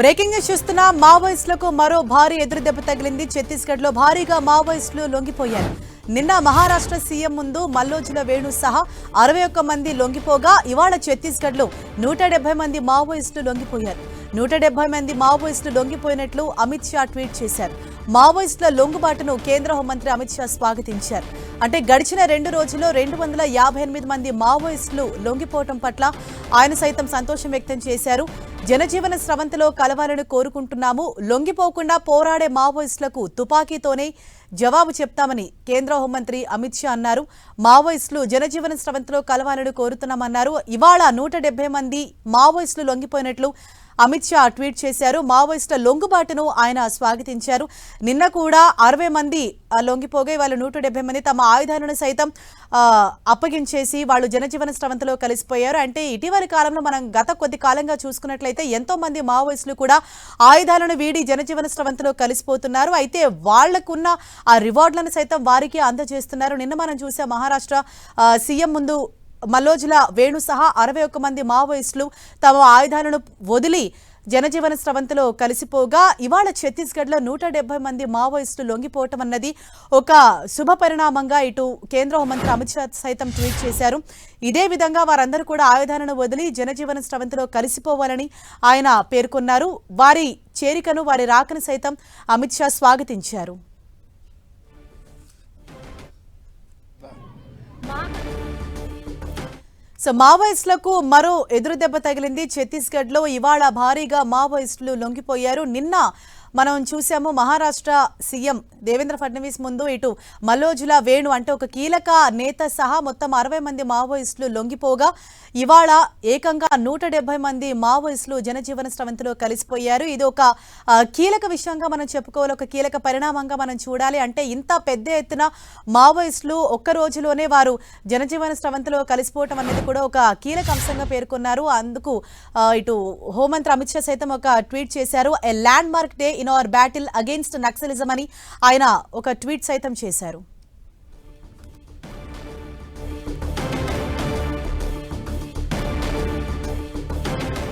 Breaking news చూస్తున్న మావోయిస్టులకు మరో భారీ ఎదురుదెబ్బ తగిలింది. ఛత్తీస్గఢ్లో భారీగా మావోయిస్టులు లొంగిపోయారు. నిన్న మహారాష్ట్ర సీఎం ముందు మల్లోజుల వేణు సహా అరవై ఒక్క మంది లొంగిపోగా ఇవాళ ఛత్తీస్గఢ్లో నూట డెబ్బై మంది మావోయిస్టులు లొంగిపోయారు. నూట డెబ్బై మంది మావోయిస్టులు లొంగిపోయినట్లు అమిత్ షా ట్వీట్ చేశారు. మావోయిస్టుల లొంగుబాటును కేంద్ర హోంమంత్రి అమిత్ షా స్వాగతించారు. అంటే గడిచిన రెండు రోజుల్లో రెండు వందల యాభై ఎనిమిది మంది మావోయిస్టులు లొంగిపోవటం పట్ల ఆయన సైతం సంతోషం వ్యక్తం చేశారు. జనజీవన స్రవంతిలో కలవాలని కోరుకుంటున్నాము. లొంగిపోకుండా పోరాడే మావోయిస్టులకు తుపాకీతోనే జవాబు చెప్తామని కేంద్ర హోంమంత్రి అమిత్ షా అన్నారు. మావోయిస్టులు జనజీవన స్రవంతిలో కలవాలని కోరుతున్నామన్నారు. ఇవాళ నూట మంది మావోయిస్టులు లొంగిపోయినట్లు అమిత్ షా ట్వీట్ చేశారు. మావోయిస్టుల లొంగుబాటును ఆయన స్వాగతించారు. నిన్న కూడా అరవై మంది లొంగిపోగా వాళ్ళు నూట డెబ్బై మంది తమ ఆయుధాలను సైతం అప్పగించేసి వాళ్ళు జనజీవన స్రవంతిలో కలిసిపోయారు. అంటే ఇటీవలి కాలంలో మనం గత కొద్ది కాలంగా చూసుకున్నట్లయితే ఎంతో మంది మావోయిస్టులు కూడా ఆయుధాలను వీడి జనజీవన స్రవంతిలో కలిసిపోతున్నారు. అయితే వాళ్ళకున్న ఆ రివార్డులను సైతం వారికి అందజేస్తున్నారు. నిన్న మనం చూసే మహారాష్ట్ర సీఎం ముందు మల్లోజుల వేణు సహా అరవై ఒక్క మంది మావోయిస్టులు తమ ఆయుధాలను వదిలి జనజీవన స్రవంతిలో కలిసిపోగా ఇవాళ ఛత్తీస్గఢ్లో నూట డెబ్బై మంది మావోయిస్టులు లొంగిపోవటం అన్నది ఒక శుభ పరిణామంగా ఇటు కేంద్ర హోంమంత్రి అమిత్ షా సైతం ట్వీట్ చేశారు. ఇదే విధంగా వారందరూ కూడా ఆయుధాలను వదిలి జనజీవన స్రవంతిలో కలిసిపోవాలని ఆయన పేర్కొన్నారు. వారి చేరికను వారి రాకను సైతం అమిత్ షా స్వాగతించారు. సో మావోయిస్టులకు మరో ఎదురుదెబ్బ తగిలింది. ఛత్తీస్గఢ్లో ఇవాళ భారీగా మావోయిస్టులు లొంగిపోయారు. నిన్న మనం చూసాము మహారాష్ట్ర సీఎం దేవేంద్ర ఫడ్నవీస్ ముందు ఇటు మల్లోజుల వేణు అంటే ఒక కీలక నేత సహా మొత్తం అరవై మంది మావోయిస్టులు లొంగిపోగా ఇవాళ ఏకంగా నూట మంది మావోయిస్టులు జనజీవన స్రవంతిలో కలిసిపోయారు. ఇది ఒక కీలక విషయంగా మనం చెప్పుకోవాలి. ఒక కీలక పరిణామంగా మనం చూడాలి. అంటే ఇంత పెద్ద ఎత్తున మావోయిస్టులు ఒక్క రోజులోనే వారు జనజీవన స్రవంతిలో కలిసిపోవటం అనేది కూడా ఒక కీలక అంశంగా పేర్కొన్నారు. అందుకు ఇటు హోంమంత్రి అమిత్ షా సైతం ఒక ట్వీట్ చేశారు. A landmark day in our battle against naxalism అని ఆయన ఒక ట్వీట్ సైతం చేశారు.